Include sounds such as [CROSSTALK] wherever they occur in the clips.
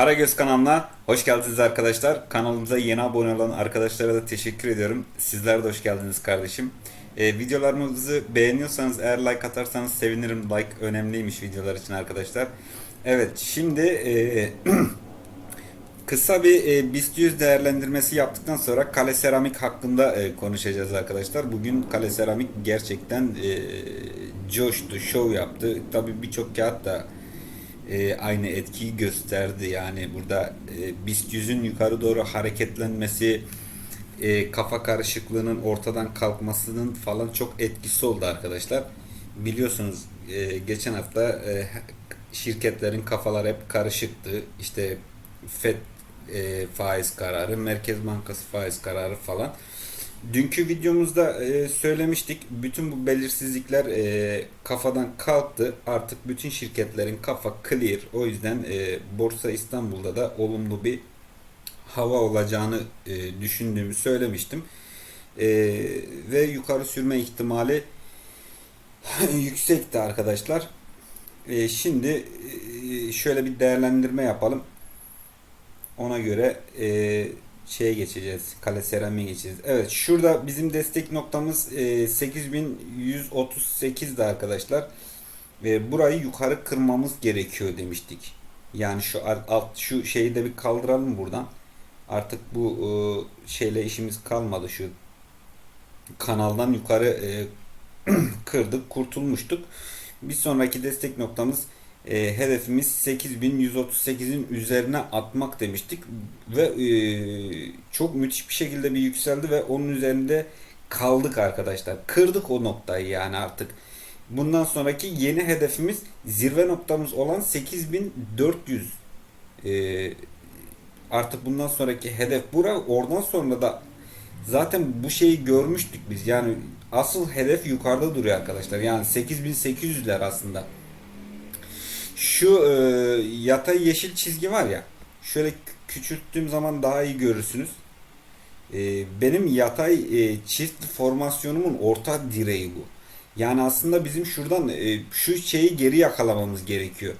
Karagöz kanalına hoş geldiniz arkadaşlar. Kanalımıza yeni abone olan arkadaşlara da teşekkür ediyorum. Sizler de hoş geldiniz kardeşim. Ee, videolarımızı beğeniyorsanız eğer like atarsanız sevinirim. Like önemliymiş videolar için arkadaşlar. Evet şimdi e, [CLEARS THROAT] kısa bir e, BIST 100 değerlendirmesi yaptıktan sonra Kale Seramik hakkında e, konuşacağız arkadaşlar. Bugün Kale Seramik gerçekten e, coştu, şov yaptı. Tabii birçok kağıt da e, aynı etkiyi gösterdi. Yani burada e, BIST 100'ün yukarı doğru hareketlenmesi, e, kafa karışıklığının ortadan kalkmasının falan çok etkisi oldu arkadaşlar. Biliyorsunuz e, geçen hafta e, şirketlerin kafalar hep karışıktı. İşte FED e, faiz kararı, Merkez Bankası faiz kararı falan. Dünkü videomuzda e, söylemiştik. Bütün bu belirsizlikler e, kafadan kalktı. Artık bütün şirketlerin kafa clear. O yüzden e, Borsa İstanbul'da da olumlu bir hava olacağını e, düşündüğümü söylemiştim. E, ve yukarı sürme ihtimali [LAUGHS] yüksekti arkadaşlar. E, şimdi e, şöyle bir değerlendirme yapalım. Ona göre e, şeye geçeceğiz. Kale seramiğe geçeceğiz. Evet şurada bizim destek noktamız e, 8138'di arkadaşlar. Ve burayı yukarı kırmamız gerekiyor demiştik. Yani şu alt şu şeyi de bir kaldıralım buradan. Artık bu e, şeyle işimiz kalmadı şu kanaldan yukarı e, [CLEARS THROAT] kırdık, kurtulmuştuk. Bir sonraki destek noktamız e, hedefimiz 8138'in üzerine atmak demiştik ve e, çok müthiş bir şekilde bir yükseldi ve onun üzerinde kaldık arkadaşlar. Kırdık o noktayı yani artık. Bundan sonraki yeni hedefimiz zirve noktamız olan 8400. E, artık bundan sonraki hedef bura. Oradan sonra da zaten bu şeyi görmüştük biz. Yani asıl hedef yukarıda duruyor arkadaşlar. Yani 8800'ler aslında. Şu e, yatay yeşil çizgi var ya. Şöyle küçülttüğüm zaman daha iyi görürsünüz. E, benim yatay e, çift formasyonumun orta direği bu. Yani aslında bizim şuradan e, şu şeyi geri yakalamamız gerekiyor.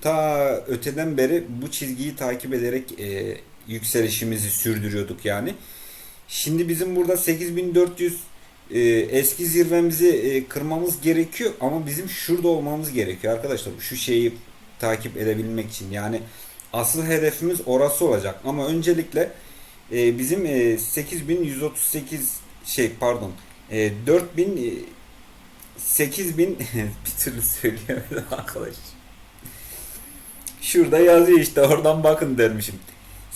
Ta öteden beri bu çizgiyi takip ederek e, yükselişimizi sürdürüyorduk yani. Şimdi bizim burada 8400 e, eski zirvemizi e, kırmamız gerekiyor ama bizim şurada olmamız gerekiyor arkadaşlar. Şu şeyi takip edebilmek için yani asıl hedefimiz orası olacak ama öncelikle e, bizim e, 8138 şey pardon e, 4000 e, 8000 [LAUGHS] bir türlü söyleyemedim arkadaş. Şurada yazıyor işte oradan bakın dermişim.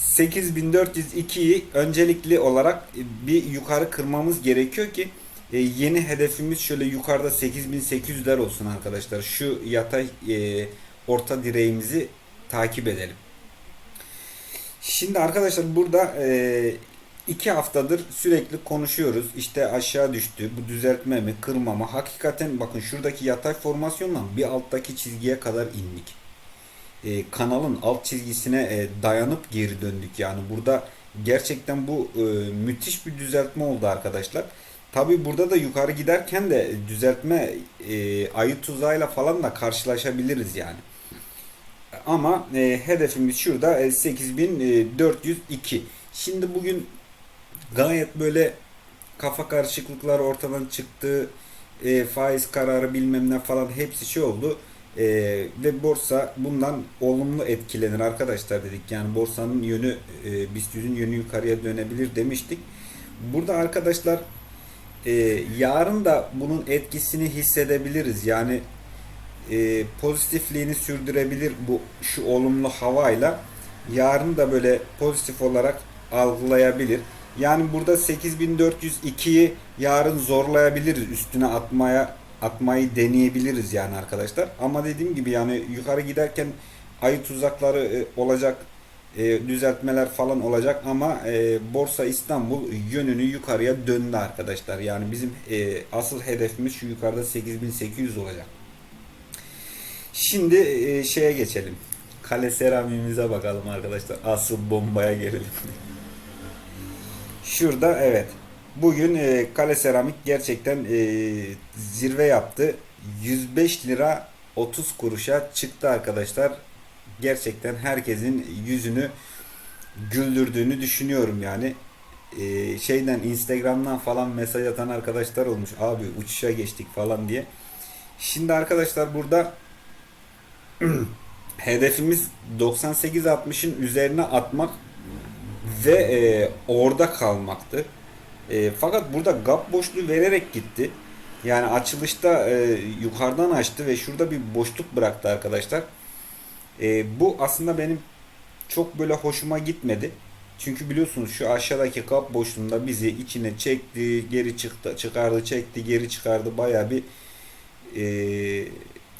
8402'yi öncelikli olarak bir yukarı kırmamız gerekiyor ki e, yeni hedefimiz şöyle yukarıda 8800'ler olsun arkadaşlar. Şu yatay e, orta direğimizi takip edelim. Şimdi arkadaşlar burada e, iki haftadır sürekli konuşuyoruz. İşte aşağı düştü. Bu düzeltme mi, kırma mı? Hakikaten bakın şuradaki yatay formasyonla bir alttaki çizgiye kadar indik. E, kanalın alt çizgisine e, dayanıp geri döndük. Yani burada gerçekten bu e, müthiş bir düzeltme oldu arkadaşlar. Tabi burada da yukarı giderken de düzeltme e, ayı tuzağıyla falan da karşılaşabiliriz yani. Ama e, hedefimiz şurada e, 8402. Şimdi bugün gayet böyle kafa karışıklıklar ortadan çıktı. E, faiz kararı bilmem ne falan hepsi şey oldu. E, ve borsa bundan olumlu etkilenir arkadaşlar dedik. Yani borsanın yönü e, BIST 100'ün yönü yukarıya dönebilir demiştik. Burada arkadaşlar e, yarın da bunun etkisini hissedebiliriz. Yani e, pozitifliğini sürdürebilir bu şu olumlu havayla. Yarın da böyle pozitif olarak algılayabilir. Yani burada 8402'yi yarın zorlayabiliriz. Üstüne atmaya atmayı deneyebiliriz yani arkadaşlar. Ama dediğim gibi yani yukarı giderken ayı tuzakları e, olacak e, düzeltmeler falan olacak ama e, Borsa İstanbul yönünü yukarıya döndü arkadaşlar. Yani bizim asıl hedefimiz şu yukarıda 8800 olacak. Şimdi şeye geçelim. Kale seramiğimize bakalım arkadaşlar. Asıl bombaya gelelim. [LAUGHS] Şurada evet. Bugün e, kale seramik gerçekten e, zirve yaptı. 105 lira 30 kuruşa çıktı arkadaşlar. gerçekten herkesin yüzünü güldürdüğünü düşünüyorum yani. Ee, şeyden Instagram'dan falan mesaj atan arkadaşlar olmuş. Abi uçuşa geçtik falan diye. Şimdi arkadaşlar burada [CLEARS THROAT] hedefimiz 98-60'ın üzerine atmak ve e, orada kalmaktı. E, fakat burada gap boşluğu vererek gitti. Yani açılışta e, yukarıdan açtı ve şurada bir boşluk bıraktı arkadaşlar. E, bu aslında benim çok böyle hoşuma gitmedi. Çünkü biliyorsunuz şu aşağıdaki kap boşluğunda bizi içine çekti, geri çıktı, çıkardı, çekti, geri çıkardı. Baya bir e,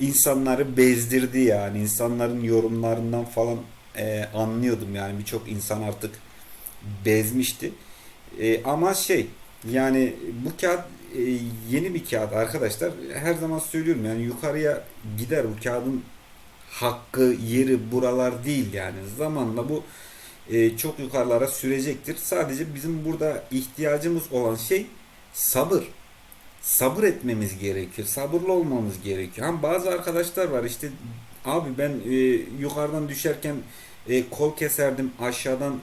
insanları bezdirdi yani. insanların yorumlarından falan e, anlıyordum yani birçok insan artık bezmişti. E, ama şey yani bu kağıt e, yeni bir kağıt arkadaşlar. Her zaman söylüyorum yani yukarıya gider bu kağıdın hakkı, yeri buralar değil yani. Zamanla bu e, çok yukarılara sürecektir. Sadece bizim burada ihtiyacımız olan şey sabır. Sabır etmemiz gerekiyor. Sabırlı olmamız gerekiyor. Ama bazı arkadaşlar var işte abi ben e, yukarıdan düşerken e, kol keserdim aşağıdan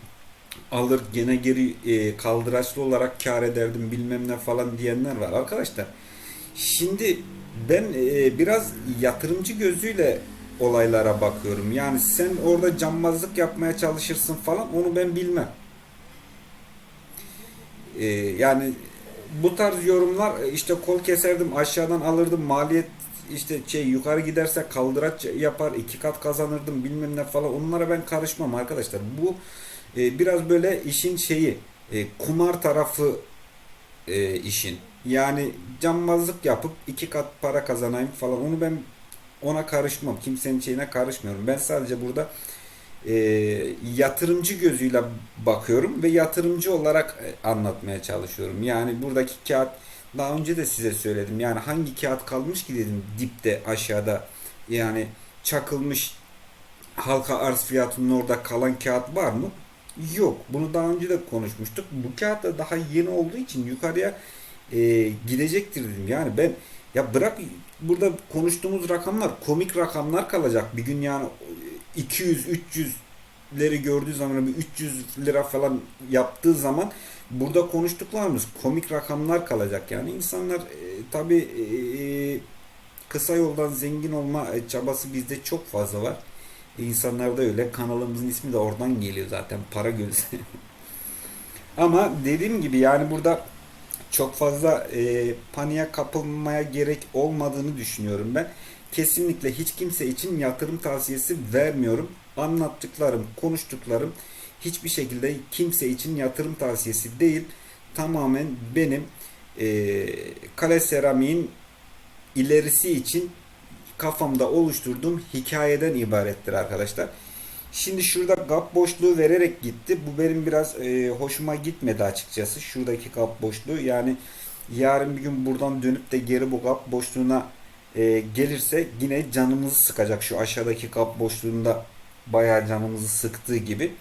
alır gene geri e, kaldıraçlı olarak kar ederdim bilmem ne falan diyenler var arkadaşlar. Şimdi ben e, biraz yatırımcı gözüyle olaylara bakıyorum. Yani sen orada cambazlık yapmaya çalışırsın falan onu ben bilmem. E, yani bu tarz yorumlar e, işte kol keserdim aşağıdan alırdım maliyet işte şey yukarı giderse kaldıraç yapar iki kat kazanırdım bilmem ne falan onlara ben karışmam arkadaşlar. Bu e, biraz böyle işin şeyi e, kumar tarafı e, işin. Yani cambazlık yapıp iki kat para kazanayım falan onu ben ona karışmam. Kimsenin şeyine karışmıyorum. Ben sadece burada e, yatırımcı gözüyle bakıyorum ve yatırımcı olarak e, anlatmaya çalışıyorum. Yani buradaki kağıt daha önce de size söyledim. Yani hangi kağıt kalmış ki dedim dipte aşağıda yani çakılmış halka arz fiyatının orada kalan kağıt var mı? Yok. Bunu daha önce de konuşmuştuk. Bu kağıt da daha yeni olduğu için yukarıya e, gidecektir dedim. Yani ben ya bırak burada konuştuğumuz rakamlar komik rakamlar kalacak. Bir gün yani 200 300'leri gördüğü zaman bir 300 lira falan yaptığı zaman burada konuştuklarımız komik rakamlar kalacak. Yani insanlar e, tabi e, kısa yoldan zengin olma çabası bizde çok fazla var. İnsanlarda öyle. Kanalımızın ismi de oradan geliyor zaten. Para gözü. [LAUGHS] Ama dediğim gibi yani burada çok fazla e, paniğe kapılmaya gerek olmadığını düşünüyorum ben. Kesinlikle hiç kimse için yatırım tavsiyesi vermiyorum. Anlattıklarım, konuştuklarım hiçbir şekilde kimse için yatırım tavsiyesi değil. Tamamen benim e, kale seramiğin ilerisi için kafamda oluşturduğum hikayeden ibarettir arkadaşlar. Şimdi şurada gap boşluğu vererek gitti. Bu benim biraz e, hoşuma gitmedi açıkçası. Şuradaki gap boşluğu yani yarın bir gün buradan dönüp de geri bu gap boşluğuna e, gelirse yine canımızı sıkacak. Şu aşağıdaki gap boşluğunda bayağı canımızı sıktığı gibi.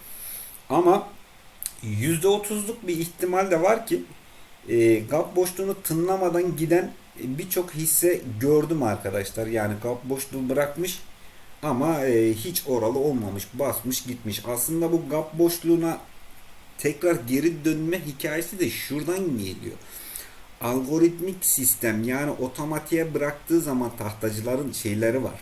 Ama %30'luk bir ihtimal de var ki e, gap boşluğunu tınlamadan giden birçok hisse gördüm arkadaşlar. Yani kap boşluğu bırakmış ama e, hiç oralı olmamış. Basmış gitmiş. Aslında bu gap boşluğuna tekrar geri dönme hikayesi de şuradan geliyor. Algoritmik sistem yani otomatiğe bıraktığı zaman tahtacıların şeyleri var.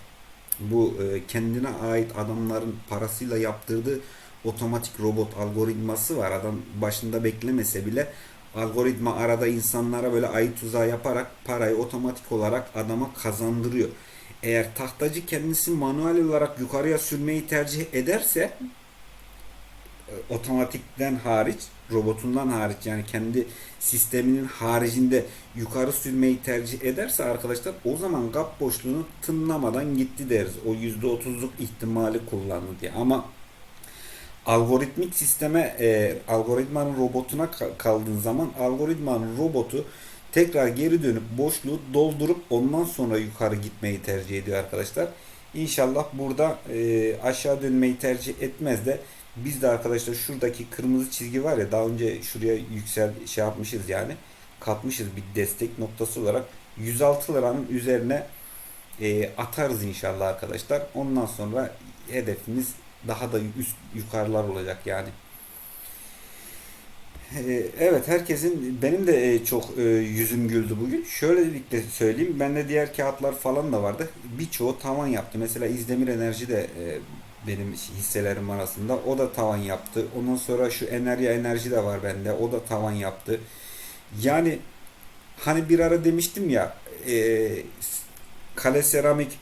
Bu e, kendine ait adamların parasıyla yaptırdığı otomatik robot algoritması var. Adam başında beklemese bile algoritma arada insanlara böyle ayı tuzağı yaparak parayı otomatik olarak adama kazandırıyor. Eğer tahtacı kendisi manuel olarak yukarıya sürmeyi tercih ederse e, otomatikten hariç, robotundan hariç yani kendi sisteminin haricinde yukarı sürmeyi tercih ederse arkadaşlar o zaman gap boşluğunu tınlamadan gitti deriz. O %30'luk ihtimali kullandı diye. Ama algoritmik sisteme e, algoritmanın robotuna kaldığın zaman algoritmanın robotu tekrar geri dönüp boşluğu doldurup ondan sonra yukarı gitmeyi tercih ediyor arkadaşlar. İnşallah burada e, aşağı dönmeyi tercih etmez de biz de arkadaşlar şuradaki kırmızı çizgi var ya daha önce şuraya yüksel şey yapmışız yani katmışız bir destek noktası olarak 106 liranın üzerine e, atarız inşallah arkadaşlar. Ondan sonra hedefimiz daha da üst yukarılar olacak yani. Ee, Evet herkesin benim de e, çok e, yüzüm güldü bugün. Şöylelikle söyleyeyim. Bende diğer kağıtlar falan da vardı. Birçoğu tavan yaptı. Mesela İzdemir Enerji de e, benim hisselerim arasında. O da tavan yaptı. Ondan sonra şu Enerya Enerji de var bende. O da tavan yaptı. Yani hani bir ara demiştim ya kale seramik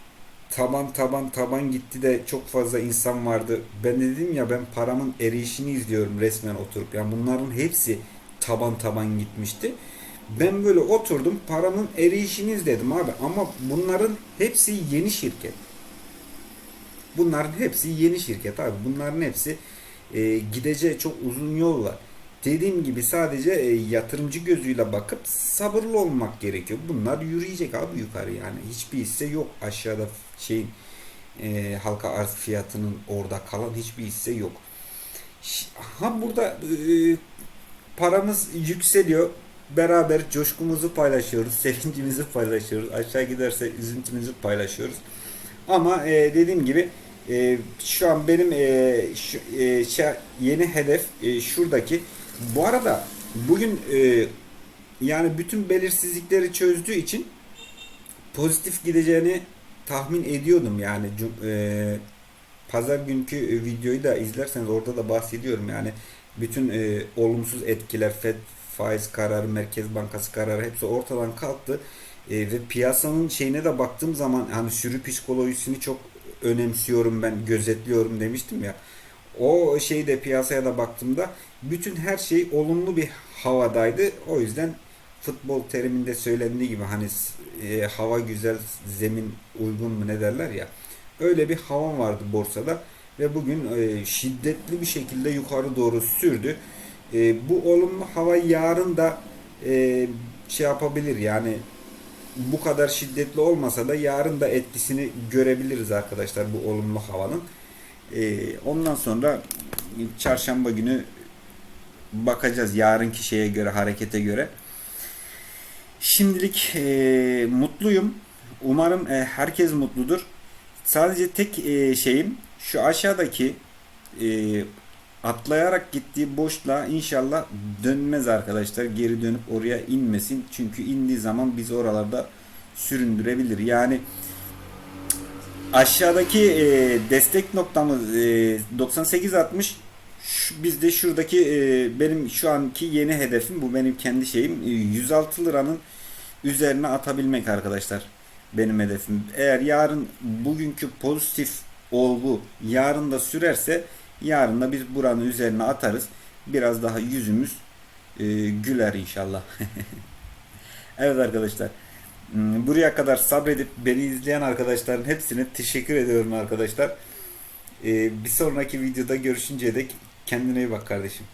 taban taban taban gitti de çok fazla insan vardı. Ben de dedim ya ben paramın eriyişini izliyorum resmen oturup. Yani bunların hepsi taban taban gitmişti. Ben böyle oturdum paramın eriyişini izledim abi. Ama bunların hepsi yeni şirket. Bunların hepsi yeni şirket abi. Bunların hepsi e, gideceği çok uzun yol var. Dediğim gibi sadece e, yatırımcı gözüyle bakıp sabırlı olmak gerekiyor. Bunlar yürüyecek abi yukarı yani. Hiçbir hisse yok aşağıda şeyin e, halka arz fiyatının orada kalan hiçbir hisse yok. Ha burada e, paramız yükseliyor. Beraber coşkumuzu paylaşıyoruz, [LAUGHS] sevincimizi paylaşıyoruz. Aşağı giderse üzüntümüzü paylaşıyoruz. Ama e, dediğim gibi e, şu an benim e, şu, e, yeni hedef e, şuradaki. Bu arada bugün e, yani bütün belirsizlikleri çözdüğü için pozitif gideceğini tahmin ediyordum. Yani e, pazar günkü videoyu da izlerseniz orada da bahsediyorum. Yani bütün e, olumsuz etkiler FED faiz kararı Merkez Bankası kararı hepsi ortadan kalktı. E, ve piyasanın şeyine de baktığım zaman hani sürü psikolojisini çok önemsiyorum ben gözetliyorum demiştim ya o şeyde piyasaya da baktığımda bütün her şey olumlu bir havadaydı o yüzden futbol teriminde söylendiği gibi hani e, hava güzel zemin uygun mu ne derler ya öyle bir hava vardı borsada ve bugün e, şiddetli bir şekilde yukarı doğru sürdü. E, bu olumlu hava yarın da e, şey yapabilir yani bu kadar şiddetli olmasa da yarın da etkisini görebiliriz arkadaşlar bu olumlu havanın. E, ondan sonra çarşamba günü bakacağız yarınki şeye göre harekete göre. Şimdilik e, mutluyum. Umarım e, herkes mutludur. Sadece tek e, şeyim şu aşağıdaki e, atlayarak gittiği boşluğa inşallah dönmez arkadaşlar. Geri dönüp oraya inmesin. Çünkü indiği zaman bizi oralarda süründürebilir. Yani aşağıdaki e, destek noktamız e, 98.60 şu, bizde şuradaki e, benim şu anki yeni hedefim bu benim kendi şeyim e, 106 liranın üzerine atabilmek arkadaşlar benim hedefim. Eğer yarın bugünkü pozitif olgu yarın da sürerse yarın da biz buranın üzerine atarız. Biraz daha yüzümüz e, güler inşallah. [LAUGHS] evet arkadaşlar. Hmm, Buraya kadar sabredip beni izleyen arkadaşların hepsine teşekkür ediyorum arkadaşlar. E, bir sonraki videoda görüşünceye dek kendine iyi bak kardeşim.